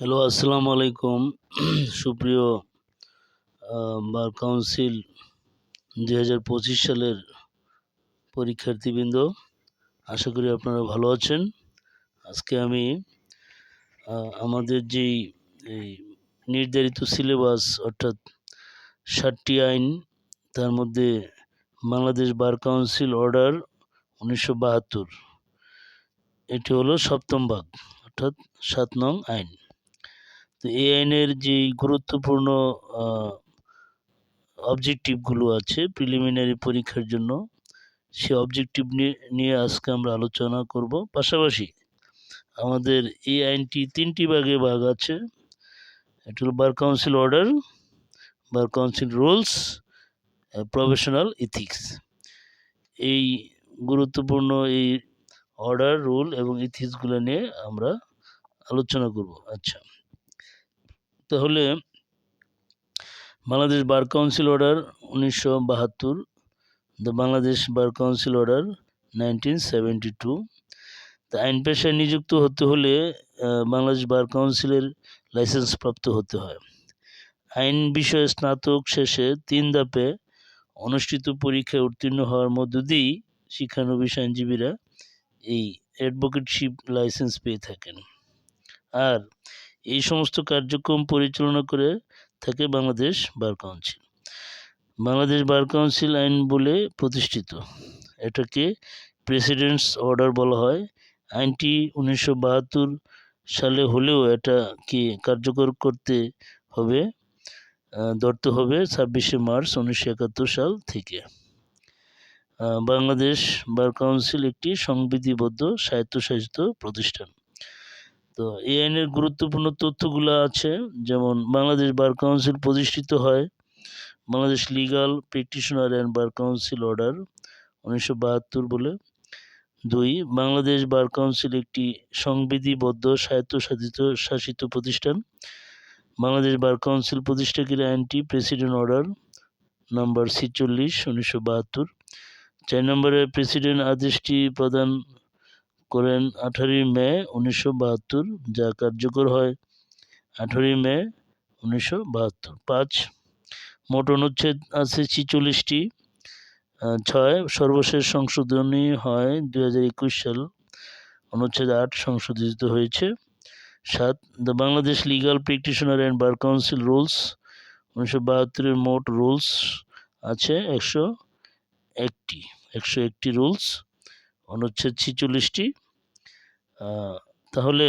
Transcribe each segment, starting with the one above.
Hello, আসসালামু আলাইকুম। সুপ্রিয় বার কাউন্সিল দুই হাজার পঁচিশ সালের পরীক্ষার্থীবৃন্দ, আশা করি আপনারা ভালো আছেন। আজকে আমি আমাদের যেই, এই নির্ধারিত সিলেবাস, অর্থাৎ ষাটটি আইন, তার মধ্যে বাংলাদেশ বার কাউন্সিল অর্ডার উনিশশো বাহাত্তর। এটি হলো সপ্তম ভাগ, অর্থাৎ সাত নং আইন। তো এই আইনের যে গুরুত্বপূর্ণ অবজেক্টিভগুলো আছে প্রিলিমিনারি পরীক্ষার জন্য, সে অবজেক্টিভ নিয়ে আজকে আমরা আলোচনা করব। পাশাপাশি আমাদের এই আইনটি তিনটি ভাগে ভাগ আছে। এটা হলো bar council order, bar council rules professional ethics. এই গুরুত্বপূর্ণ এই অর্ডার, রুল এবং ইথিক্সগুলো নিয়ে আমরা আলোচনা করব। আচ্ছা। তাহলে বাংলাদেশ বার কাউন্সিল অর্ডার উনিশশো বাহাত্তর, the Bangladesh bar council order nineteen seventy two. তা আইন পেশায় নিযুক্ত হতে হলে বাংলাদেশ বার কাউন্সিলের লাইসেন্স প্রাপ্ত হতে হয়। আইন বিষয়ে স্নাতক শেষে তিন ধাপে অনুষ্ঠিত পরীক্ষায় উত্তীর্ণ হওয়ার মধ্য দিয়েই শিক্ষানবিশ আইনজীবীরা এই অ্যাডভোকেটশিপ লাইসেন্স পেয়ে থাকেন। আর এই সমস্ত কার্যক্রম পরিচালনা করে থাকে Bangladesh bar council. Bangladesh bar council আইন বলে প্রতিষ্ঠিত। এটাকে প্রেসিডেন্টস অর্ডার বলা হয়। আইনটি উনিশশো বাহাত্তর সালে হলেও এটাকে কার্যকর করতে হবে ধরতে হবে ছাব্বিশে মার্চ উনিশশো একাত্তর সাল থেকে। বাংলাদেশ বার কাউন্সিল একটি সংবিধিবদ্ধ স্বায়ত্তশাসিত প্রতিষ্ঠান। তো এই আইনের গুরুত্বপূর্ণ তথ্যগুলো আছে, যেমন বাংলাদেশ বার কাউন্সিল প্রতিষ্ঠিত হয়, Bangladesh legal practitioner and bar council order উনিশশো বাহাত্তর বলে। দুই, বাংলাদেশ বার কাউন্সিল একটি সংবিধিবদ্ধ, স্বায়ত্তশাসিত, শাসিত প্রতিষ্ঠান। বাংলাদেশ বার কাউন্সিল প্রতিষ্ঠাকারী আইনটি প্রেসিডেন্ট অর্ডার নাম্বার ছিচল্লিশ, উনিশশো বাহাত্তর। চার নম্বরে প্রেসিডেন্ট আদেশটি প্রদান করেন আঠারোই মে উনিশশো বাহাত্তর, যা কার্যকর হয়। আঠারোই মে উনিশশো বাহাত্তর। পাঁচ, মোট অনুচ্ছেদ আছে ছিচল্লিশটি। ছয়, সর্বশেষ সংশোধনী হয় দু হাজার একুশ সাল। অনুচ্ছেদ আট সংশোধিত হয়েছে। সাত, the Bangladesh legal practitioner and bar council rules. উনিশশো বাহাত্তরের মোট রুলস আছে একশো একটি একশো একটি রুলস। অনুচ্ছেদ ছিচল্লিশটি। তাহলে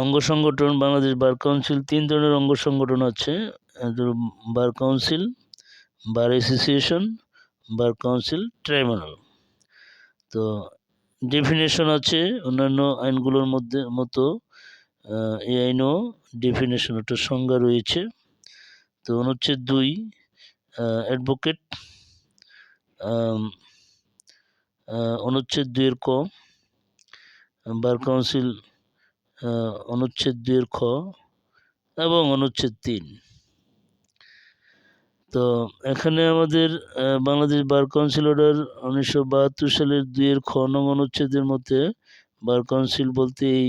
অঙ্গ সংগঠন, বাংলাদেশ বার কাউন্সিল, তিন ধরনের অঙ্গ সংগঠন আছে। Bar council, bar association, bar council, tribunal. তো ডেফিনেশন আছে অন্যান্য আইনগুলোর মধ্যে, মতো এই আইনও ডেফিনেশন একটা সংজ্ঞা রয়েছে। তো অনুচ্ছেদ দুই অ্যাডভোকেট অনুচ্ছেদ দুইয়ের ক। বার কাউন্সিল অনুচ্ছেদ দুইয়ের খ এবং অনুচ্ছেদ তিন। তো এখানে আমাদের বাংলাদেশ বার কাউন্সিল অর্ডার উনিশশো বাহাত্তর সালের দুইয়ের খ নং অনুচ্ছেদের মধ্যে বার কাউন্সিল বলতে এই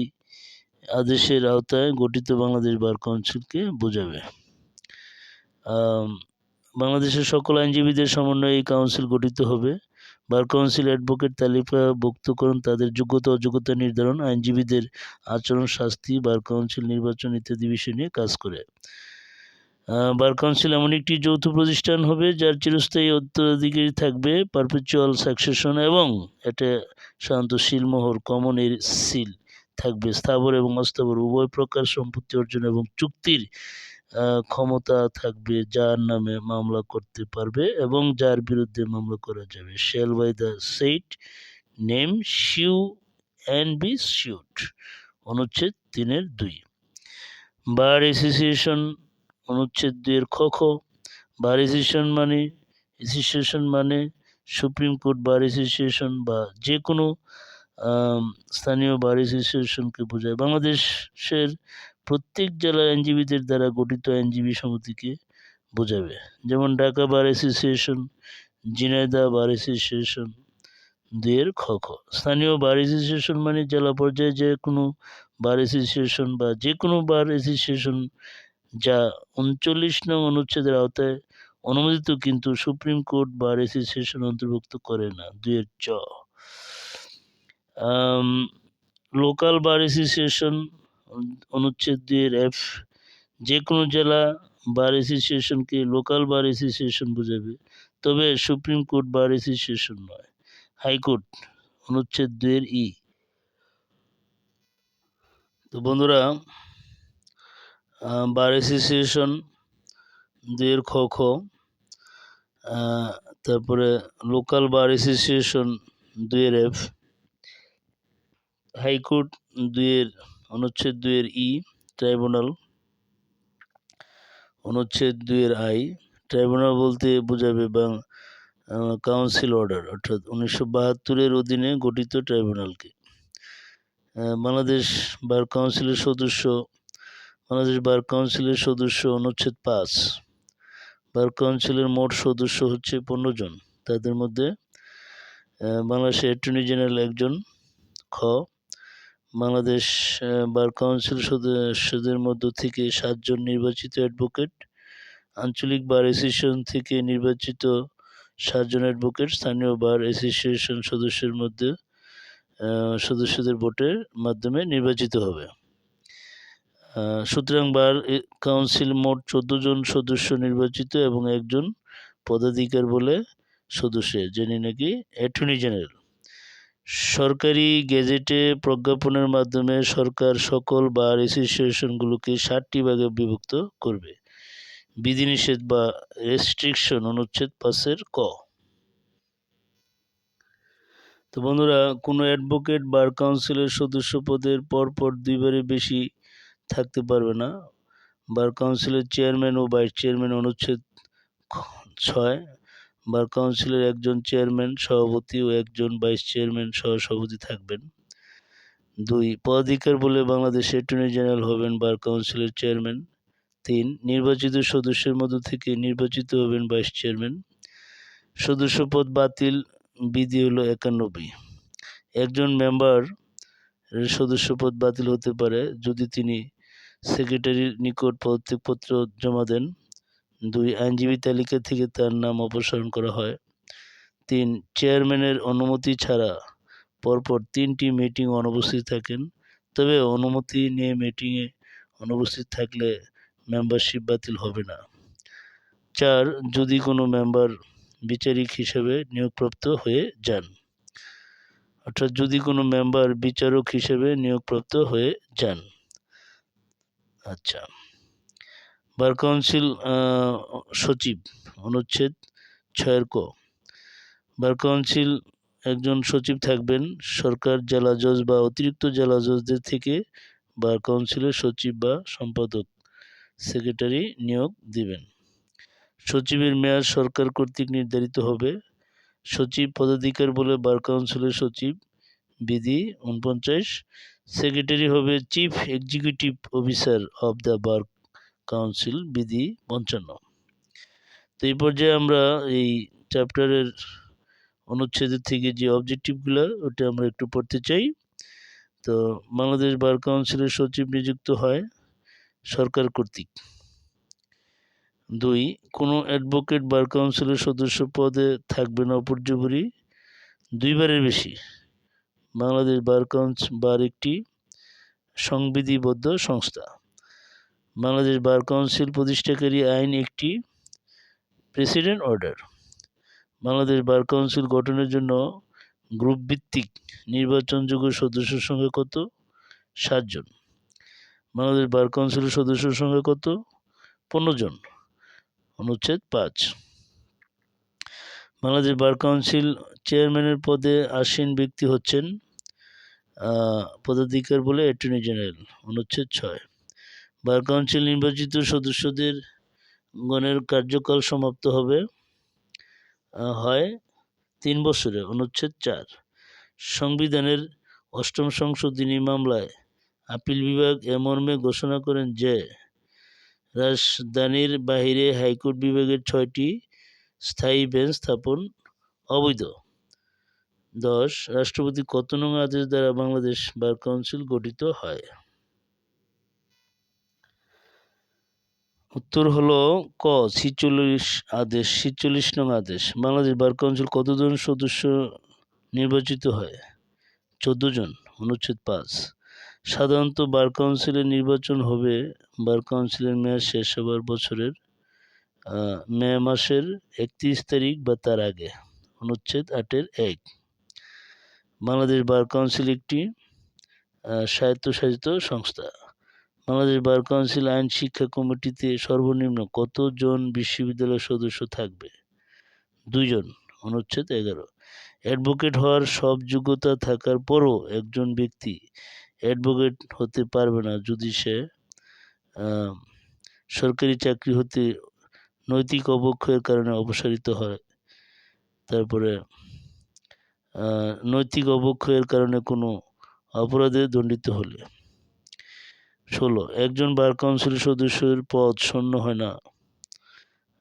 আদেশের আওতায় গঠিত বাংলাদেশ বার কাউন্সিলকে বোঝাবে। বাংলাদেশের সকল আইনজীবীদের সমন্বয়ে এই কাউন্সিল গঠিত হবে। বার কাউন্সিল অ্যাডভোকেট তালিকাভুক্তকরণ তাদের যোগ্যতা অযোগ্যতা নির্ধারণ আইনজীবীদের আচরণ, শাস্তি, বার কাউন্সিল নির্বাচন ইত্যাদি বিষয় নিয়ে কাজ করে। বার কাউন্সিল এমন একটি যৌথ প্রতিষ্ঠান হবে যার চিরস্থায়ী উত্তরাধিকারী থাকবে পারপেচুয়াল সাকসেশন এবং এটা সাধারণত শিলমোহর কমন এর সিল থাকবে। স্থাবর এবং অস্থাবর, উভয় প্রকার সম্পত্তি অর্জন এবং চুক্তির ক্ষমতা থাকবে, যার নামে মামলা করতে পারবে এবং যার বিরুদ্ধে মামলা করা যাবে। Shall by the said name sue and be sued অনুচ্ছেদ তিনের দুই। বার অ্যাসোসিয়েশন অনুচ্ছেদ দুইয়ের খ খ। বার অ্যাসোসিয়েশন মানে অ্যাসোসিয়েশন মানে সুপ্রিম কোর্ট বার অ্যাসোসিয়েশন বা যে কোনো স্থানীয় বার অ্যাসোসিয়েশনকে বোঝায়। বাংলাদেশের প্রত্যেক জেলার আইনজীবীদের দ্বারা গঠিত আইনজীবী সমিতিকে বোঝাবে। যেমন Dhaka bar association, Jhenaidah bar association দুয়ের খ খ। স্থানীয় বার অ্যাসোসিয়েশন মানে জেলা পর্যায়ে যে কোনো বার অ্যাসোসিয়েশন বা যে কোনো বার অ্যাসোসিয়েশন যা উনচল্লিশ নং অনুচ্ছেদের আওতায় অনুমোদিত কিন্তু সুপ্রিম কোর্ট বার অ্যাসোসিয়েশন অন্তর্ভুক্ত করে না দুয়ের চ। লোকাল বার অ্যাসোসিয়েশন অনুচ্ছেদ দুয়ের এফ যে কোনো জেলা বার অ্যাসোসিয়েশনকে লোকাল বার অ্যাসোসিয়েশন বোঝাবে। তবে সুপ্রিম কোর্ট বার অ্যাসোসিয়েশন নয় হাইকোর্ট অনুচ্ছেদ দুয়ের ই তো বন্ধুরা বার অ্যাসোসিয়েশন দুয়ের খ খ তারপরে লোকাল বার অ্যাসোসিয়েশন দুয়ের এফ হাইকোর্ট দুয়ের অনুচ্ছেদ দুয়ের ই, ট্রাইব্যুনাল। অনুচ্ছেদ দুয়ের আই, ট্রাইব্যুনাল বলতে বোঝাবে বা কাউন্সিল অর্ডার, অর্থাৎ উনিশশো বাহাত্তরের অধীনে গঠিত ট্রাইব্যুনালকে। বাংলাদেশ বার কাউন্সিলের সদস্য, বাংলাদেশ বার কাউন্সিলের সদস্য অনুচ্ছেদ পাঁচ। বার কাউন্সিলের মোট সদস্য হচ্ছে পনেরো জন। তাদের মধ্যে বাংলাদেশের অ্যাটর্নি জেনারেল একজন, খ। বাংলাদেশ বার কাউন্সিল সদস্যদের মধ্য থেকে সাতজন নির্বাচিত অ্যাডভোকেট আঞ্চলিক বার অ্যাসোসিয়েশন থেকে নির্বাচিত সাতজন অ্যাডভোকেট স্থানীয় বার অ্যাসোসিয়েশন সদস্যের মধ্যে সদস্যদের ভোটের মাধ্যমে নির্বাচিত হবে। সুতরাং বার কাউন্সিল মোট চোদ্দ জন সদস্য নির্বাচিত এবং একজন পদাধিকার বলে সদস্য, যিনি নাকি অ্যাটর্নি জেনারেল সরকারি গেজেটে প্রজ্ঞাপনের মাধ্যমে সরকার সকল বার অ্যাসোসিয়েশনগুলোকে ষাটটি ভাগে বিভক্ত করবে। বিধিনিষেধ বা রেস্ট্রিকশন অনুচ্ছেদ পাঁচের ক। তো বন্ধুরা, কোনো অ্যাডভোকেট বার কাউন্সিলের সদস্য পদের পরপর দুইবারের বেশি থাকতে পারবে না। বার কাউন্সিলের চেয়ারম্যান ও ভাইস চেয়ারম্যান অনুচ্ছেদ ছয়। বার কাউন্সিলের একজন চেয়ারম্যান সভাপতি ও একজন ভাইস চেয়ারম্যান সহ সভাপতি থাকবেন। দুই, পদাধিকার বলে বাংলাদেশ অ্যাটর্নি জেনারেল হবেন বার কাউন্সিলের চেয়ারম্যান তিন, নির্বাচিত সদস্যের মধ্য থেকে নির্বাচিত হবেন ভাইস চেয়ারম্যান সদস্য পদ বাতিল, বিধি হলো একানব্বই। একজন মেম্বার সদস্য পদ বাতিল হতে পারে যদি তিনি সেক্রেটারির নিকট পদত্যাগপত্র জমা দেন। দুই আইনজীবী তালিকা থেকে তার নাম অপসারণ করা হয়। তিন, চেয়ারম্যানের অনুমতি ছাড়া পরপর তিনটি মিটিং অনুপস্থিত থাকেন। তবে অনুমতি নিয়ে মিটিংয়ে অনুপস্থিত থাকলে মেম্বারশিপ বাতিল হবে না। চার, যদি কোনো মেম্বার বিচারিক হিসেবে নিয়োগপ্রাপ্ত হয়ে যান। অর্থাৎ যদি কোনো মেম্বার বিচারক হিসেবে নিয়োগপ্রাপ্ত হয়ে যান। আচ্ছা। বার কাউন্সিল সচিব অনুচ্ছেদ ছয়ের ক। বার কাউন্সিল একজন সচিব থাকবেন সরকার জেলা জজ বা অতিরিক্ত জেলা জজদের থেকে বার কাউন্সিলের সচিব বা সম্পাদক সেক্রেটারি নিয়োগ দিবেন। সচিবের মেয়াদ সরকার কর্তৃক নির্ধারিত হবে। সচিব পদাধিকার বলে বার কাউন্সিলের সচিব, বিধি উনপঞ্চাশ সেক্রেটারি হবে chief executive officer of the bar council বিধি পঞ্চান্ন। তো এই পর্যায়ে আমরা এই চ্যাপ্টারের অনুচ্ছেদের থেকে যে অবজেক্টিভগুলো ওটা আমরা একটু পড়তে চাই। তো বাংলাদেশ বার কাউন্সিলের সচিব নিযুক্ত হয় সরকার কর্তৃক। দুই, কোনো অ্যাডভোকেট বার কাউন্সিলের সদস্য পদে থাকবে না অপর্যবরী দুইবারের বেশি। বাংলাদেশ বার কাউন্সিল বার একটি সংবিধিবদ্ধ সংস্থা। বাংলাদেশ বার কাউন্সিল প্রতিষ্ঠাকারী আইন একটি president order Bangladesh bar council গঠনের জন্য গ্রুপ ভিত্তিক নির্বাচনযোগ্য সদস্যের সংখ্যা কত? সাতজন বাংলাদেশ বার কাউন্সিলের সদস্যের সংখ্যা কত? পনেরো জন। অনুচ্ছেদ পাঁচ। বাংলাদেশ বার কাউন্সিল চেয়ারম্যানের পদে আসীন ব্যক্তি হচ্ছেন পদাধিকার বলে অ্যাটর্নি জেনারেল অনুচ্ছেদ ছয়। বার কাউন্সিল নির্বাচিত সদস্যদের গণের কার্যকাল সমাপ্ত হবে হয় তিন বছরে, অনুচ্ছেদ চার। সংবিধানের অষ্টম সংশোধনী মামলায় আপিল বিভাগ এ মর্মে ঘোষণা করেন যে, রাজধানীর বাহিরে হাইকোর্ট বিভাগের ছয়টি স্থায়ী বেঞ্চ স্থাপন অবৈধ। দশ, রাষ্ট্রপতি কত নং আদেশ দ্বারা বাংলাদেশ বার কাউন্সিল গঠিত হয়? উত্তর হলো ক, ছিচল্লিশ আদেশ, ছিচল্লিশ নং আদেশ। বাংলাদেশ বার কাউন্সিল কতজন সদস্য নির্বাচিত হয়? চোদ্দ জন, অনুচ্ছেদ পাঁচ। সাধারণত বার কাউন্সিলের নির্বাচন হবে বার কাউন্সিলের মেয়াদ শেষ হবার বছরের মে মাসের একত্রিশ তারিখ বা তার আগে। অনুচ্ছেদ আটের এক। বাংলাদেশ বার কাউন্সিল একটি স্বায়ত্তশাসিত সংস্থা। বাংলাদেশ বার কাউন্সিল আইন শিক্ষা কমিটিতে সর্বনিম্ন কতজন বিশ্ববিদ্যালয়ের সদস্য থাকবে? দুইজন, অনুচ্ছেদ এগারো। অ্যাডভোকেট হওয়ার সব যোগ্যতা থাকার পরও একজন ব্যক্তি অ্যাডভোকেট হতে পারবে না যদি সে সরকারি চাকরি হতে নৈতিক অবক্ষয়ের কারণে অপসারিত হয়। তারপরে নৈতিক অবক্ষয়ের কারণে কোনো অপরাধে দণ্ডিত হলে। ষোলো, একজন বার কাউন্সিল সদস্যের পদ শূন্য হয় না।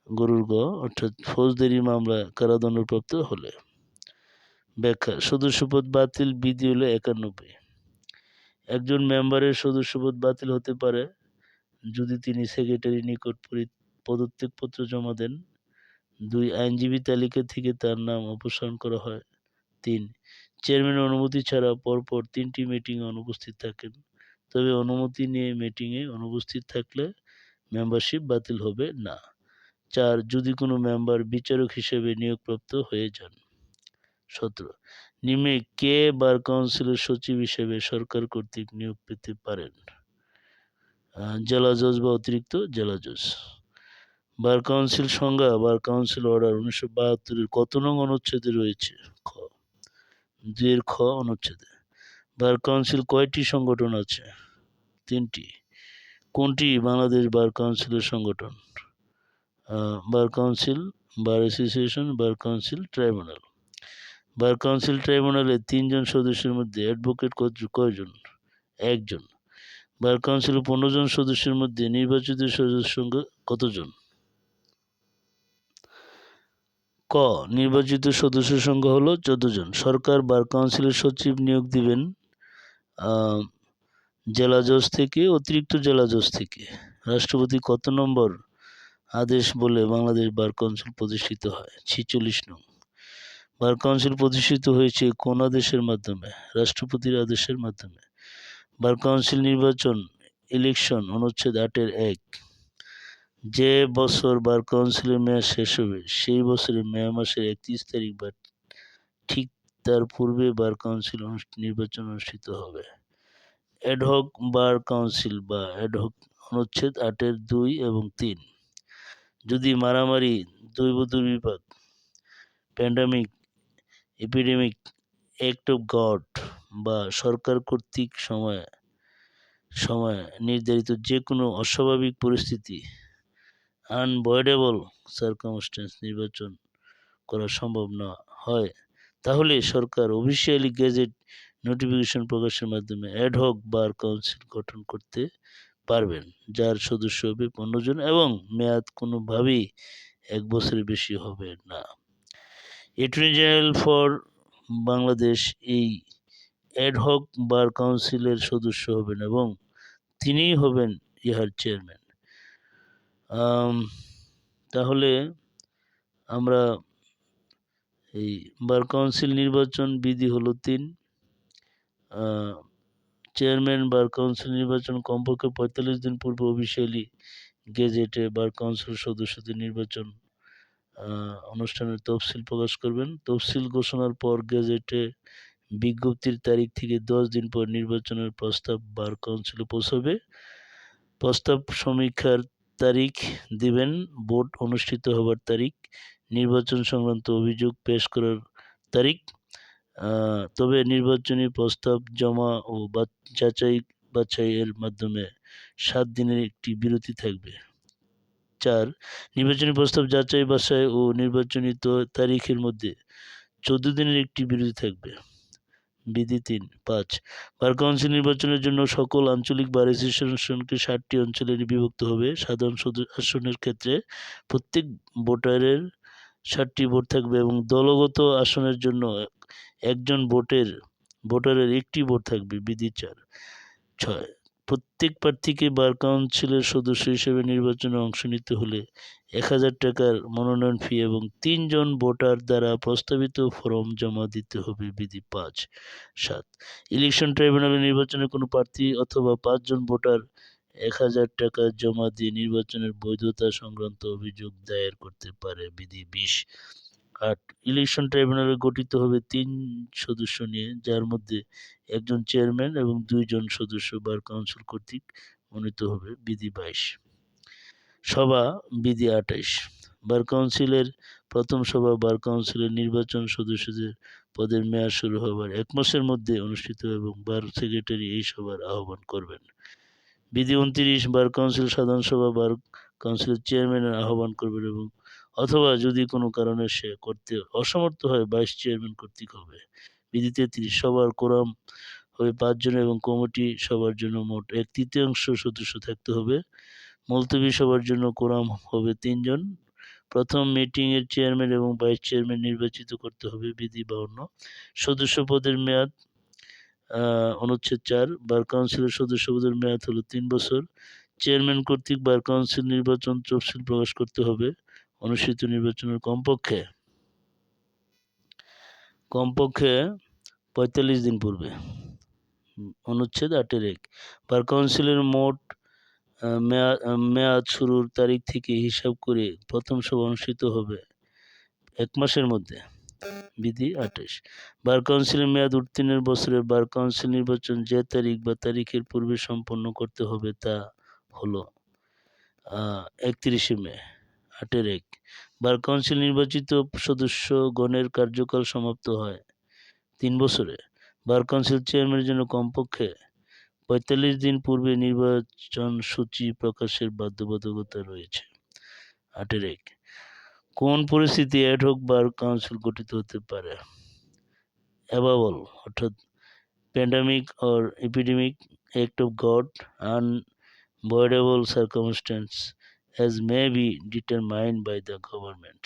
গরুর গ, অর্থাৎ ফৌজদারি মামলা কারাদণ্ডপ্রাপ্ত হলে। ব্যাখ্যা, সদস্যপদ বাতিল, বিধি হলো একানব্বই। একজন মেম্বারের সদস্যপদ বাতিল হতে পারে যদি তিনি সেক্রেটারি নিকট পদত্যাগপত্র জমা দেন। দুই, আইনজীবী তালিকা থেকে তার নাম অপসারণ করা হয়। তিন চেয়ারম্যানের অনুমতি ছাড়া পরপর তিনটি মিটিংয়ে অনুপস্থিত থাকেন। তবে অনুমতি নিয়ে মিটিংয়ে অনুপস্থিত থাকলে মেম্বারশিপ বাতিল হবে না। চার, যদি কোনো মেম্বার বিচারক হিসেবে নিয়োগপ্রাপ্ত হয়ে যান। সতেরো, নিম্নে কে বার কাউন্সিলের সচিব হিসেবে সরকার কর্তৃক নিয়োগ পেতে পারেন? জেলা জজ বা অতিরিক্ত জেলা জজ। বার কাউন্সিল সংজ্ঞা, বার কাউন্সিল অর্ডার উনিশশো বাহাত্তরের কত নং অনুচ্ছেদে রয়েছে? খ, দুইয়ের খ অনুচ্ছেদে। বার কাউন্সিল কয়টি সংগঠন আছে? তিনটি। কোনটি বাংলাদেশ বার কাউন্সিলের সংগঠন? Bar council, bar association, bar council, tribunal. Bar council, ট্রাইব্যুনালে তিনজন সদস্যের মধ্যে অ্যাডভোকেট কয়জন? একজন। বার কাউন্সিলের পনেরো জন সদস্যের মধ্যে নির্বাচিত সদস্যের সংখ্যা কতজন? ক, নির্বাচিত সদস্যের সংখ্যা হলো চোদ্দ জন সরকার বার কাউন্সিলের সচিব নিয়োগ দিবেন জেলা জজ থেকে, অতিরিক্ত জেলা জজ থেকে। রাষ্ট্রপতি কত নম্বর আদেশ বলে বাংলাদেশ বার কাউন্সিল প্রতিষ্ঠিত হয়? ছিচল্লিশ নং। বার কাউন্সিল প্রতিষ্ঠিত হয়েছে কোন আদেশের মাধ্যমে? রাষ্ট্রপতির আদেশের মাধ্যমে। বার কাউন্সিল নির্বাচন ইলেকশন অনুচ্ছেদ আটের এক। যে বছর বার কাউন্সিলের মেয়াদ শেষ হবে, সেই বছরের মে মাসের একত্রিশ তারিখ বা ঠিক তার পূর্বে বার কাউন্সিল নির্বাচন অনুষ্ঠিত হবে। অ্যাডহক বার কাউন্সিল বা অ্যাডহক অনুচ্ছেদ আটের দুই এবং তিন। যদি মারামারি দৈব দুর্বিপাক pandemic epidemic act of God বা সরকার কর্তৃক সময় সময় নির্ধারিত যে কোনো অস্বাভাবিক পরিস্থিতি আনভয়েডেবল সার্কামস্টেন্স নির্বাচন করা সম্ভব না হয় তাহলে সরকার অফিসিয়ালি গেজেট নোটিফিকেশন প্রকাশের মাধ্যমে অ্যাডহক বার কাউন্সিল গঠন করতে পারবেন, যার সদস্য হবে পনেরো জন এবং মেয়াদ কোনোভাবেই এক বছরের বেশি হবে না। অ্যাটর্নি জেনারেল ফর বাংলাদেশ এই অ্যাডহক বার কাউন্সিলের সদস্য হবেন এবং তিনিই হবেন ইহার চেয়ারম্যান তাহলে আমরা এই বার কাউন্সিল নির্বাচন বিধি হলো তিন। চেয়ারম্যান বার কাউন্সিল নির্বাচন কমপক্ষে পঁয়তাল্লিশ দিন পূর্বে অফিসিয়ালি গেজেটে বার কাউন্সিল সদস্যদের নির্বাচন অনুষ্ঠানের তফসিল প্রকাশ করবেন। তফসিল ঘোষণার পর গেজেটে বিজ্ঞপ্তির তারিখ থেকে দশ দিন পর নির্বাচনের প্রস্তাব বার কাউন্সিলে পৌঁছবে। প্রস্তাব সমীক্ষার তারিখ দিবেন, ভোট অনুষ্ঠিত হবার তারিখ নির্বাচন সংক্রান্ত অভিযোগ পেশ করার তারিখ। তবে নির্বাচনী প্রস্তাব জমা ও যাচাই বাছাইয়ের মাধ্যমে সাত দিনের একটি বিরতি থাকবে। চার, নির্বাচনী প্রস্তাব যাচাই, বাছাই ও নির্বাচনী তারিখের মধ্যে চোদ্দ দিনের একটি বিরতি থাকবে। বিধি তিন, পাঁচ, বার কাউন্সিল নির্বাচনের জন্য সকল আঞ্চলিক বার অ্যাসোসিয়েশনকে ষাটটি অঞ্চলে বিভক্ত হবে। সাধারণ সদ- আসনের ক্ষেত্রে প্রত্যেক ভোটারের ষাটটি ভোট থাকবে এবং দলগত আসনের জন্য একজন ভোটের, ভোটারের একটি ভোট থাকবে বিধি চার। ছয়, প্রত্যেক প্রার্থীকে বার কাউন্সিলের সদস্য হিসেবে নির্বাচনে অংশ নিতে হলে এক হাজার টাকার মনোনয়ন ফি এবং তিনজন ভোটার দ্বারা প্রস্তাবিত ফর্ম জমা দিতে হবে বিধি পাঁচ। সাত, ইলেকশন ট্রাইব্যুনালে নির্বাচনে কোনো প্রার্থী অথবা পাঁচজন ভোটার এক হাজার টাকা জমা দিয়ে নির্বাচনের বৈধতা সংক্রান্ত অভিযোগ দায়ের করতে পারে বিধি বিশ। আট ইলেকশন ট্রাইব্যুনালে গঠিত হবে তিন সদস্য নিয়ে, যার মধ্যে একজন চেয়ারম্যান এবং দুইজন সদস্য বার কাউন্সিল কর্তৃক মনোনীত হবে বিধি বাইশ। সভা বিধি আঠাইশ বার কাউন্সিলের প্রথম সভা বার কাউন্সিলের নির্বাচন সদস্যদের পদের মেয়াদ শুরু হবার এক মাসের মধ্যে অনুষ্ঠিত এবং বার সেক্রেটারি এই সভার আহ্বান করবেন। বিধি উনত্রিশ, বার কাউন্সিল সাধারণ সভা, বার কাউন্সিলের চেয়ারম্যানের আহ্বান করবেন এবং অথবা যদি কোনো কারণে সে করতে অসমর্থ হয় ভাইস চেয়ারম্যান কর্তৃক হবে। বিধি তেত্রিশ সবার কোরাম হবে পাঁচজন এবং কমিটি সবার জন্য মোট এক তৃতীয়াংশ সদস্য থাকতে হবে। মুলতবি সবার জন্য কোরাম হবে তিনজন। প্রথম মিটিংয়ের চেয়ারম্যান এবং ভাইস চেয়ারম্যান নির্বাচিত করতে হবে বিধি বাউন্ন। সদস্য পদের মেয়াদ অনুচ্ছেদ চার, বার কাউন্সিলের সদস্য পদের মেয়াদ হলো তিন বছর। চেয়ারম্যান কর্তৃক বার কাউন্সিল নির্বাচন তফসিল প্রকাশ করতে হবে অনুষ্ঠিত নির্বাচনের কমপক্ষে। কমপক্ষে পঁয়তাল্লিশ দিন পূর্বে। অনুচ্ছেদ আটের এক। বার কাউন্সিলের মোট মেয়াদ শুরুর তারিখ থেকে হিসাব করে প্রথম সভা অনুষ্ঠিত হবে এক মাসের মধ্যে। বিধি আঠাশ। বার কাউন্সিলের মেয়াদ উত্তীর্ণের বছরে বার কাউন্সিল নির্বাচন যে তারিখ বা তারিখের পূর্বে সম্পন্ন করতে হবে তা হলো একত্রিশে মে, আটের এক। বার কাউন্সিল নির্বাচিত সদস্যগণের কার্যকাল সমাপ্ত হয় তিন বছরে। বার কাউন্সিল চেয়ারম্যানের জন্য কমপক্ষে পঁয়তাল্লিশ দিন পূর্বে নির্বাচন সূচি প্রকাশের বাধ্যবাধকতা রয়েছে। আটের এক। কোন পরিস্থিতি অ্যাডহক বার কাউন্সিল গঠিত হতে পারে? অ্যাবাবল অর্থাৎ pandemic or epidemic act of God unavoidable circumstance as may be determined by the government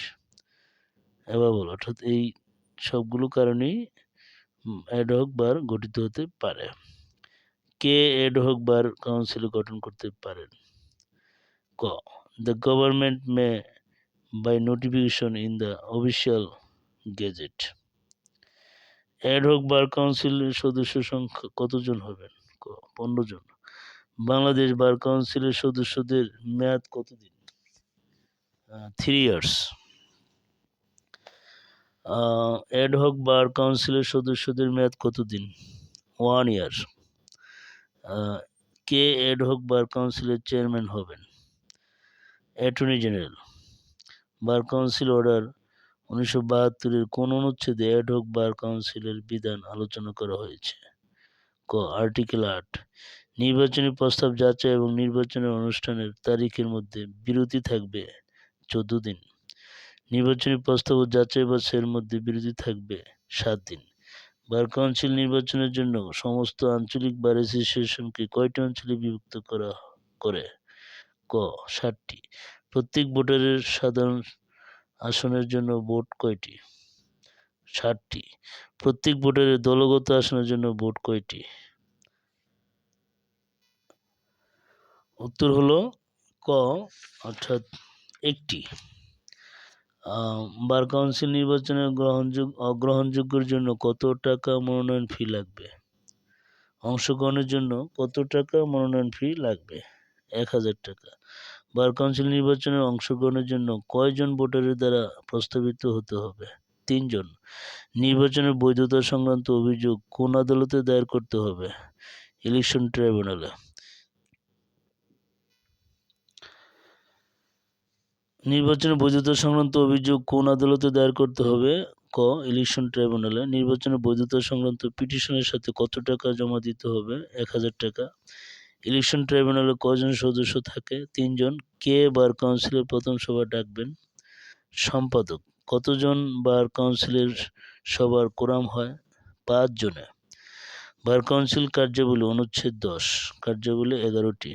অ্যাবাবল অর্থাৎ এই সবগুলো কারণেই অ্যাডহক বার গঠিত হতে পারে। কে অ্যাডহক বার কাউন্সিল গঠন করতে পারেন ক the government may by notification in the official gazette ad hoc bar কাউন্সিলের সদস্য সংখ্যা কতজন হবেন? পনেরো জন বাংলাদেশ বার কাউন্সিলের সদস্যদের মেয়াদ কতদিন? থ্রি ইয়ার্স অ্যাডহক বার কাউন্সিলের সদস্যদের মেয়াদ কতদিন? ওয়ান ইয়ার কে অ্যাডহক বার কাউন্সিলের চেয়ারম্যান হবেন? Attorney general bar council order উনিশশো বাহাত্তরের কোন অনুচ্ছেদে অ্যাডহক বার কাউন্সিলের বিধান আলোচনা করা হয়েছে? ক আর্টিকেল আট, নির্বাচনী প্রস্তাব যাচাই এবং নির্বাচনের অনুষ্ঠানের তারিখের মধ্যে বিরতি থাকবে চোদ্দ দিন। নির্বাচনী প্রস্তাব ও যাচাই বাছাইয়ের মধ্যে বিরতি থাকবে সাত দিন। বার কাউন্সিল নির্বাচনের জন্য সমস্ত আঞ্চলিক বার অ্যাসোসিয়েশনকে কয়টি অঞ্চলে বিভক্ত করা, করে? ক ষাটটি প্রত্যেক ভোটারের সাধারণ আসনের জন্য ভোট কয়টি? ষাটটি। প্রত্যেক ভোটারের দলগত আসনের জন্য ভোট কয়টি? উত্তর হলো ক, অর্থাৎ একটি। বার কাউন্সিল নির্বাচনে গ্রহণযোগ্য অগ্রহণযোগ্যের জন্য কত টাকা মনোনয়ন ফি লাগবে? অংশগ্রহণের জন্য কত টাকা মনোনয়ন ফি লাগবে? এক হাজার টাকা। বার কাউন্সিল নির্বাচনে অংশগ্রহণের জন্য কয়জন ভোটারের দ্বারা প্রস্তাবিত হতে হবে? তিনজন। নির্বাচনের বৈধতা সংক্রান্ত অভিযোগ কোন আদালতে দায়ের করতে হবে? ইলেকশন ট্রাইব্যুনালে। নির্বাচনের বৈধতা সংক্রান্ত অভিযোগ কোন আদালতে দায়ের করতে হবে? ক, ইলেকশন ট্রাইব্যুনালে নির্বাচনের বৈধতা সংক্রান্ত পিটিশনের সাথে কত টাকা জমা দিতে হবে? এক হাজার টাকা। ইলেকশন ট্রাইব্যুনালে কজন সদস্য থাকে? তিনজন। কে বার কাউন্সিলের প্রথম সভা ডাকবেন? সম্পাদক। কতজন বার কাউন্সিলের সবার কোরাম হয়? পাঁচ জনে বার কাউন্সিল কার্যাবলী অনুচ্ছেদ দশ। কার্যাবলী এগারোটি।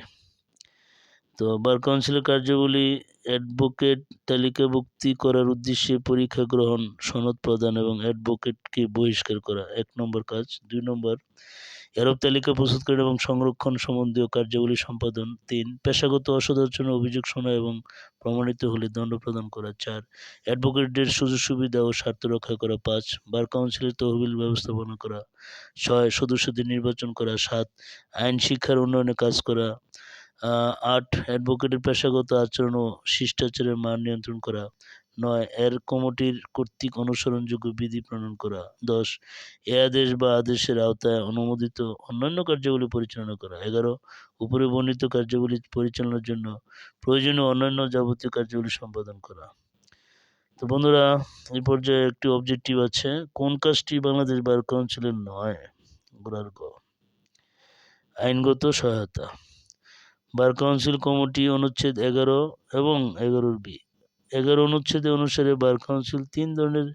তো বার কাউন্সিলের কার্যাবলী অ্যাডভোকেট তালিকাভুক্তি করার উদ্দেশ্যে পরীক্ষা গ্রহণ, সনদ প্রদান এবং অ্যাডভোকেটকে বহিষ্কার করা এক নম্বর কাজ। দুই নম্বর এরূপ তালিকা প্রস্তুত প্রস্তুতকরণ এবং সংরক্ষণ সম্বন্ধীয় কার্যাবলী সম্পাদন। তিন, পেশাগত অসদাচরণের অভিযোগ শোনা এবং প্রমাণিত হলে দণ্ড প্রদান করা। চার, অ্যাডভোকেটদের সুযোগ সুবিধা ও স্বার্থ রক্ষা করা। পাঁচ, বার কাউন্সিলের তহবিল ব্যবস্থাপনা করা। ছয়, সদস্যদের নির্বাচন করা। সাত, আইন, শিক্ষার উন্নয়নে কাজ করা। আট, অ্যাডভোকেটের পেশাগত আচরণ ও শিষ্টাচারের মান নিয়ন্ত্রণ করা। নয়, এর কমিটির কর্তৃক অনুসরণযোগ্য বিধি প্রণয়ন করা। দশ, এ আদেশ বা আদেশের আওতায় অনুমোদিত অন্যান্য কার্যগুলি পরিচালনা করা। এগারো, উপরে বর্ণিত কার্যগুলি পরিচালনার জন্য প্রয়োজনীয় অন্যান্য যাবতীয় কার্যগুলি সম্পাদন করা। তো বন্ধুরা, এই পর্যায়ে একটি অবজেক্টিভ আছে, কোন কাজটি বাংলাদেশ বার কাউন্সিলের নয়? গোড়ার গ। আইনগত সহায়তা। বার কাউন্সিল কমিটি অনুচ্ছেদ এগারো এবং এগারোর বি। এগারো অনুচ্ছেদে অনুসারে বার কাউন্সিল তিন ধরনের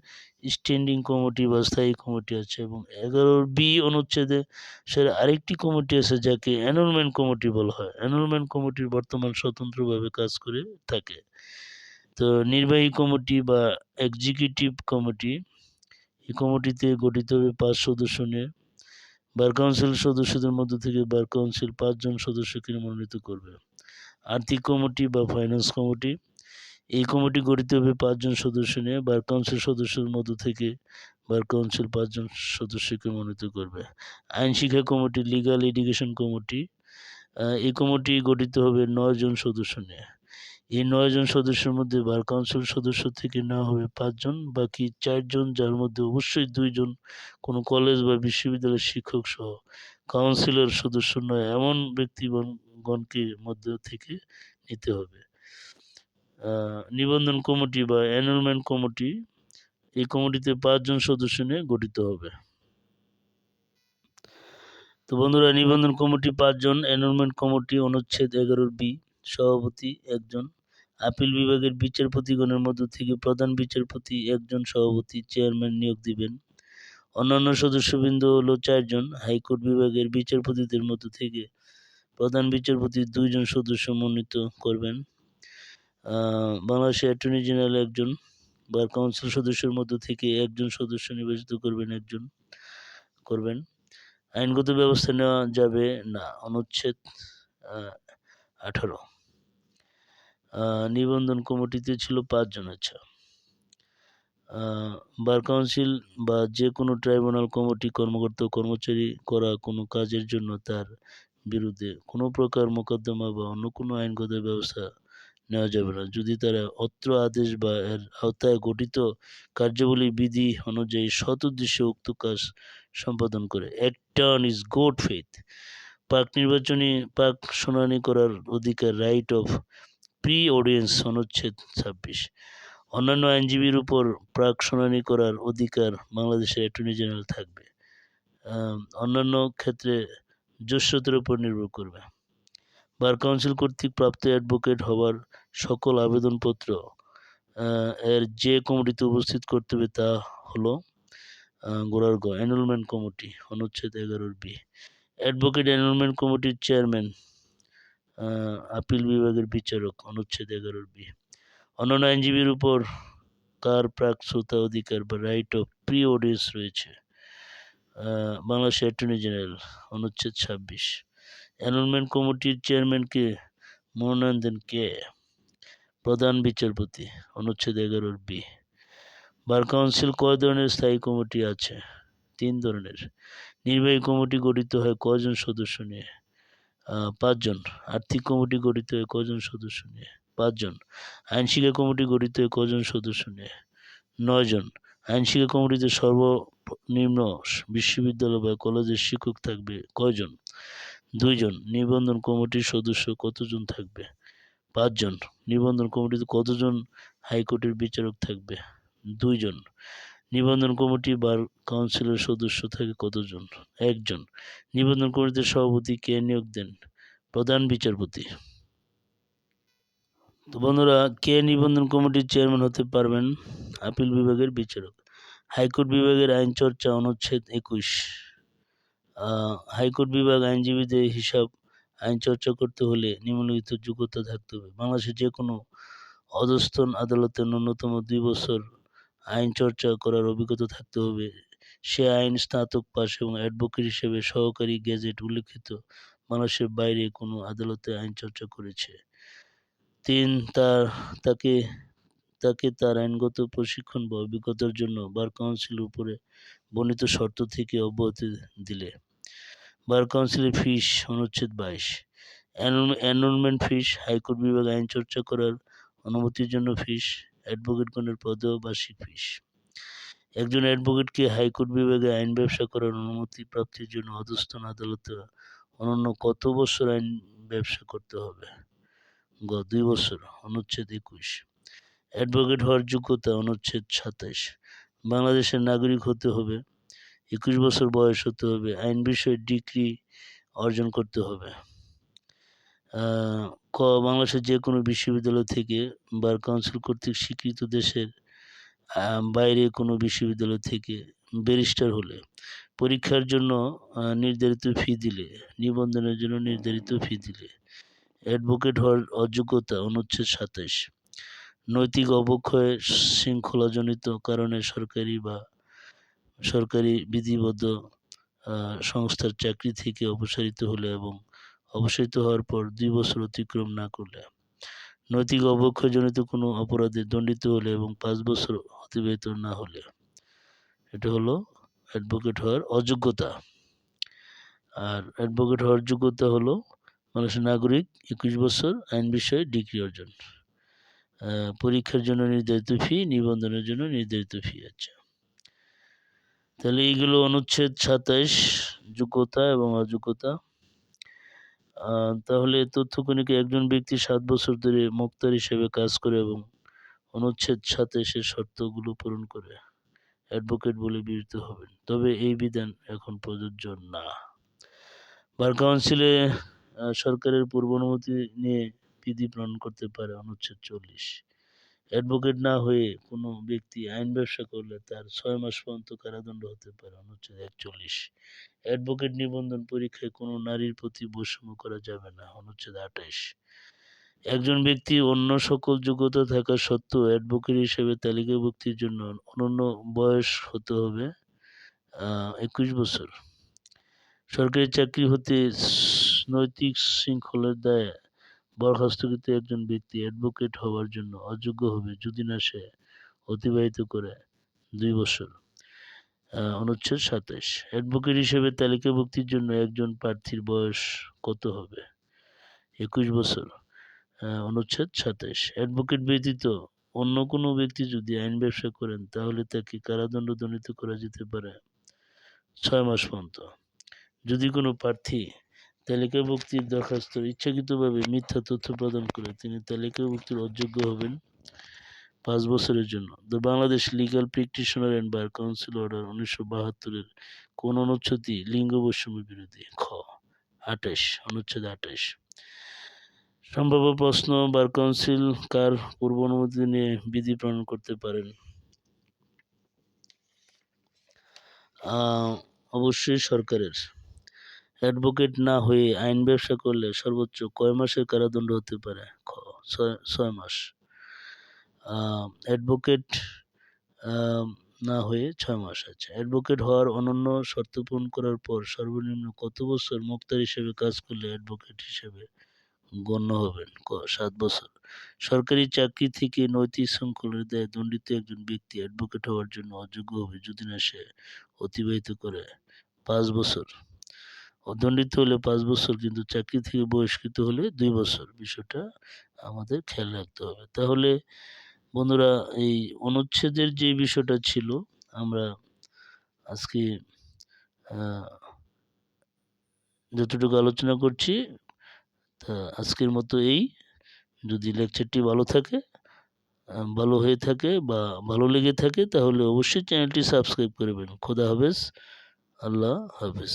স্ট্যান্ডিং কমিটি বা স্থায়ী কমিটি আছে এবং এগারোর বি অনুচ্ছেদে সেটা আরেকটি কমিটি আছে যাকে অ্যানুলমেন্ট কমিটি বলা হয়। অ্যানুলমেন্ট কমিটির বর্তমান স্বতন্ত্রভাবে কাজ করে থাকে। তো নির্বাহী কমিটি বা এক্সিকিউটিভ কমিটি এই কমিটিতে গঠিত হবে পাঁচ সদস্য নিয়ে। বার কাউন্সিল সদস্যদের মধ্য থেকে বার কাউন্সিল পাঁচজন সদস্যকে মনোনীত করবে। আর্থিক কমিটি বা ফাইন্যান্স কমিটি এই কমিটি গঠিত হবে পাঁচজন সদস্য নিয়ে বার কাউন্সিল সদস্যদের মধ্য থেকে বার কাউন্সিল পাঁচজন সদস্যকে মনোনীত করবে। আইন শিক্ষা কমিটি লিগাল এডুকেশন কমিটি এই কমিটি গঠিত হবে নয় জন সদস্য নিয়ে। এই নয় জন সদস্যের মধ্যে বার কাউন্সিল সদস্য থেকে না হবে পাঁচজন, বাকি চারজন, যার মধ্যে অবশ্যই দুইজন কোনো কলেজ বা বিশ্ববিদ্যালয়ের শিক্ষক সহ কাউন্সিলর সদস্য নয়, এমন ব্যক্তিগণকে মধ্য থেকে নিতে হবে। নিবন্ধন কমিটি বা অ্যানুলমেন্ট কমিটি, এই কমিটিতে পাঁচজন সদস্য নিয়ে গঠিত হবে। তো বন্ধুরা, নিবন্ধন কমিটি পাঁচজন অ্যানুলমেন্ট কমিটি অনুচ্ছেদ এগারোর বি, সভাপতি একজন, আপিল বিভাগের বিচারপতিগণের মধ্য থেকে প্রধান বিচারপতি একজন, সভাপতি চেয়ারম্যান নিয়োগ দিবেন। অন্যান্য সদস্যবৃন্দ হলো চারজন, হাইকোর্ট বিভাগের বিচারপতিদের মধ্য থেকে প্রধান বিচারপতি দুইজন সদস্য মনোনীত করবেন। বাংলাদেশের অ্যাটর্নি জেনারেল একজন বার কাউন্সিল সদস্যের মধ্য থেকে একজন সদস্য নির্বাচিত করবেন, একজন করবেন। আইনগত ব্যবস্থা নেওয়া যাবে না, অনুচ্ছেদ আঠারো। নিবন্ধন কমিটিতে ছিল পাঁচজন আচ্ছা। বার কাউন্সিল বা যে কোনো ট্রাইব্যুনাল কমিটি, কর্মকর্তা কর্মচারী করা কোনো কাজের জন্য তার বিরুদ্ধে কোনো প্রকার মোকদ্দমা বা অন্য কোনো আইনগত ব্যবস্থা নেওয়া যাবে না। যদি তারা অত্র আদেশ বা এর আওতায় গঠিত কার্যাবলী বিধি অনুযায়ী সৎ উদ্দেশ্যে উক্ত কাজ সম্পাদন করে অ্যাক্টন ইজ গুড ফেথ পাক নির্বাচনী, পাক শুনানি করার অধিকার রাইট অফ প্রি অডিয়েন্স অনুচ্ছেদ ছাব্বিশ। অন্যান্য আইনজীবীর উপর প্রাক শুনানি করার অধিকার বাংলাদেশের অ্যাটর্নি জেনারেল থাকবে। অন্যান্য ক্ষেত্রে জ্যেষ্ঠতার উপর নির্ভর করবে। বার কাউন্সিল কর্তৃক প্রাপ্ত অ্যাডভোকেট হবার সকল আবেদনপত্র এর যে কমিটিতে উপস্থিত করতে হবে তা হলো গোড়ার গ অ্যানুলমেন্ট কমিটি অনুচ্ছেদ এগারোর বি। অ্যাডভোকেট অ্যানুলমেন্ট কমিটির চেয়ারম্যান আপিল বিভাগের বিচারক অনুচ্ছেদ এগারোর বি। অন্যান্য আইনজীবীর উপর কার প্রাক শ্রোতা অধিকার বা রাইট অফ প্রি অডিয়েন্স রয়েছে? আহ, বাংলাদেশ অ্যাটর্নি জেনারেল অনুচ্ছেদ ছাব্বিশ। অ্যানুলমেন্ট কমিটির চেয়ারম্যানকে মনোনয়ন দেন কে? প্রধান বিচারপতি অনুচ্ছেদ এগারোর বি। বার কাউন্সিল কয় ধরনের স্থায়ী কমিটি আছে? তিন ধরনের। নির্বাহী কমিটি গঠিত হয় কজন সদস্য নিয়ে? পাঁচজন। আর্থিক কমিটি গঠিত হয় কজন সদস্য নিয়ে? পাঁচজন। আইন শিক্ষা কমিটি গঠিত হয় কজন সদস্য নিয়ে? নয়জন। আইন শিক্ষা কমিটিতে সর্বনিম্ন বিশ্ববিদ্যালয় বা কলেজের শিক্ষক থাকবে কয়জন? দুইজন নিবন্ধন কমিটির সদস্য কতজন থাকবে? পাঁচজন নিবন্ধন কমিটিতে কতজন হাইকোর্টের বিচারক থাকবে? দুইজন নিবন্ধন কমিটি বার কাউন্সিলের সদস্য থাকে কতজন? একজন নিবন্ধন কমিটিতে সভাপতি কে নিয়োগ দেন? প্রধান বিচারপতি। তো বন্ধুরা, কে নিবন্ধন কমিটির চেয়ারম্যান হতে পারবেন? আপিল বিভাগের বিচারক। হাইকোর্ট বিভাগের আইন চর্চা অনুচ্ছেদ একুশ। হাইকোর্ট বিভাগ আইনজীবীদের হিসাব, আইন চর্চা করতে হলে নিম্নলিখিত যোগ্যতা থাকতে হবে। বাংলাদেশের যে কোনো অধস্তন আদালতে ন্যূনতম দুই বছর আইন চর্চা করার অভিজ্ঞতা থাকতে হবে। সে আইন স্নাতক পাশ এবং অ্যাডভোকেট হিসেবে সহকারী গেজেট উল্লেখিত মানুষের বাইরে কোনো আদালতে আইন চর্চা করেছে। তিন, তার, তাকে তাকে তার আইনগত প্রশিক্ষণ বা অভিজ্ঞতার জন্য বার কাউন্সিল উপরে বর্ণিত শর্ত থেকে অব্যাহতি দিলে। বার কাউন্সিলের ফিস অনুচ্ছেদ বাইশ। অ্যানরোলমেন্ট ফিস, হাইকোর্ট বিভাগ আইন চর্চা করার অনুমতির জন্য ফিস অ্যাডভোকেটগণের পদ বার্ষিক ফিস। একজন অ্যাডভোকেটকে হাইকোর্ট বিভাগে আইন ব্যবসা করার অনুমতি প্রাপ্তির জন্য অধস্থন আদালতে অনন্য কত বছর আইন ব্যবসা করতে হবে? গ, দুই বছর, অনুচ্ছেদ একুশ। অ্যাডভোকেট হওয়ার যোগ্যতা অনুচ্ছেদ সাতাইশ বাংলাদেশের নাগরিক হতে হবে, একুশ বছর বয়স হতে হবে, আইন বিষয়ে ডিগ্রি অর্জন করতে হবে। ক, বাংলাদেশের যে কোনো বিশ্ববিদ্যালয় থেকে বার কাউন্সিল কর্তৃক স্বীকৃত দেশের বাইরে কোনো বিশ্ববিদ্যালয় থেকে ব্যারিস্টার হলে পরীক্ষার জন্য নির্ধারিত ফি দিলে, নিবন্ধনের জন্য নির্ধারিত ফি দিলে। অ্যাডভোকেট হওয়ার অযোগ্যতা অনুচ্ছেদ সাতাইশ নৈতিক অবক্ষয় শৃঙ্খলাজনিত কারণে সরকারি বা সরকারি বিধিবদ্ধ সংস্থার চাকরি থেকে অপসারিত হলে এবং অপসারিত হওয়ার পর দুই বছর অতিক্রম না করলে। নৈতিক অবক্ষয়জনিত কোনো অপরাধে দণ্ডিত হলে এবং পাঁচ বছর অতিবাহিত না হলে। এটা হলো অ্যাডভোকেট হওয়ার অযোগ্যতা। আর অ্যাডভোকেট হওয়ার যোগ্যতা হলো মানুষের নাগরিক, একুশ বছর আইন বিষয়ে ডিগ্রি অর্জন। পরীক্ষার জন্য নির্ধারিত ফি নিবন্ধনের জন্য নির্ধারিত ফি আছে। তাহলে এইগুলো অনুচ্ছেদ সাতাইশ, যোগ্যতা এবং অযোগ্যতা। তাহলে তথ্য কণিকে একজন ব্যক্তি সাত বছর ধরে মুক্তার হিসেবে কাজ করে এবং অনুচ্ছেদ সাতাইশের শর্তগুলো পূরণ করে। অ্যাডভোকেট বলে বিবেচিত হবেন। তবে এই বিধান এখন প্রযোজ্য না। বার কাউন্সিলে সরকারের পূর্ব অনুমতি নিয়ে বিধি প্রণয়ন করতে পারে অনুচ্ছেদ চল্লিশ। অ্যাডভোকেট না হয়ে কোনো ব্যক্তি আইন ব্যবসা করলে তার ছয় মাস পর্যন্ত কারাদণ্ড হতে পারে অনুচ্ছেদ একচল্লিশ। অ্যাডভোকেট নিবন্ধন পরীক্ষায় কোনো নারীর প্রতি বৈষম্য করা যাবে না, অনুচ্ছেদ আঠাইশ একজন ব্যক্তি অন্য সকল যোগ্যতা থাকা সত্ত্বেও অ্যাডভোকেট হিসেবে তালিকাভুক্তির জন্য অনন্য বয়স হতে হবে একুশ বছর। সরকারি চাকরি হতে নৈতিক শৃঙ্খলার দায়ে বরখাস্তকৃত একজন ব্যক্তি অ্যাডভোকেট হওয়ার জন্য অযোগ্য হবে যদি না সে অতিবাহিত করে। দুই বছর। অনুচ্ছেদ সাতাশ। অ্যাডভোকেট হিসেবে তালিকাভুক্তির জন্য একজন প্রার্থীর বয়স কত হবে? একুশ বছর। অনুচ্ছেদ সাতাশ। অ্যাডভোকেট ব্যতীত অন্য কোনো ব্যক্তি যদি আইন ব্যবসা করেন, তাহলে তাকে কারাদণ্ড দণ্ডিত করা যেতে পারে। ছয় মাস পর্যন্ত। যদি কোনো প্রার্থী তালিকাভুক্তির দরখাস্ত, ইচ্ছাকৃতভাবে মিথ্যা তথ্য প্রদান করে তিনি তালিকাভুক্তির অযোগ্য হবেন পাঁচ বছরের জন্য। The Bangladesh legal practitioner and bar council order উনিশশো বাহাত্তরের কোন অনুচ্ছেদই লিঙ্গ বৈষম্য বিরোধী? খ, আঠাশ, অনুচ্ছেদ আঠাশ। সম্ভাব্য প্রশ্ন, বার কাউন্সিল কার পূর্ব অনুমতি নিয়ে বিধি প্রণয়ন করতে পারেন? অবশ্যই সরকারের। অ্যাডভোকেট না হয়ে আইন ব্যবসা করলে সর্বোচ্চ কয় মাসের কারাদণ্ড হতে পারে? ছয় মাস। অ্যাডভোকেট না হয়ে ছয় মাস আছে অ্যাডভোকেট হওয়ার অনন্য শর্ত পূরণ করার পর সর্বনিম্ন কত বছর মুক্তার হিসেবে কাজ করলে অ্যাডভোকেট হিসেবে গণ্য হবেন? ক, সাত বছর। সরকারি চাকরি থেকে নৈতিক শৃঙ্খলার দায়ে দণ্ডিত একজন ব্যক্তি অ্যাডভোকেট হওয়ার জন্য অযোগ্য হবে যদি না সে অতিবাহিত করে। পাঁচ বছর। অদণ্ডিত হলে পাঁচ বছর, কিন্তু চাকরি থেকে বহিষ্কৃত হলে দুই বছর বিষয়টা আমাদের খেয়াল রাখতে হবে। তাহলে বন্ধুরা, এই অনুচ্ছেদের যে বিষয়টা ছিল, আমরা আজকে যতটুকু আলোচনা করছি, তা আজকের মতো এই। যদি লেকচারটি ভালো থাকে ভালো হয়ে থাকে বা ভালো লেগে থাকে, তাহলে অবশ্যই চ্যানেলটি সাবস্ক্রাইব করবেন খোদা হাফেজ, আল্লাহ হাফেজ।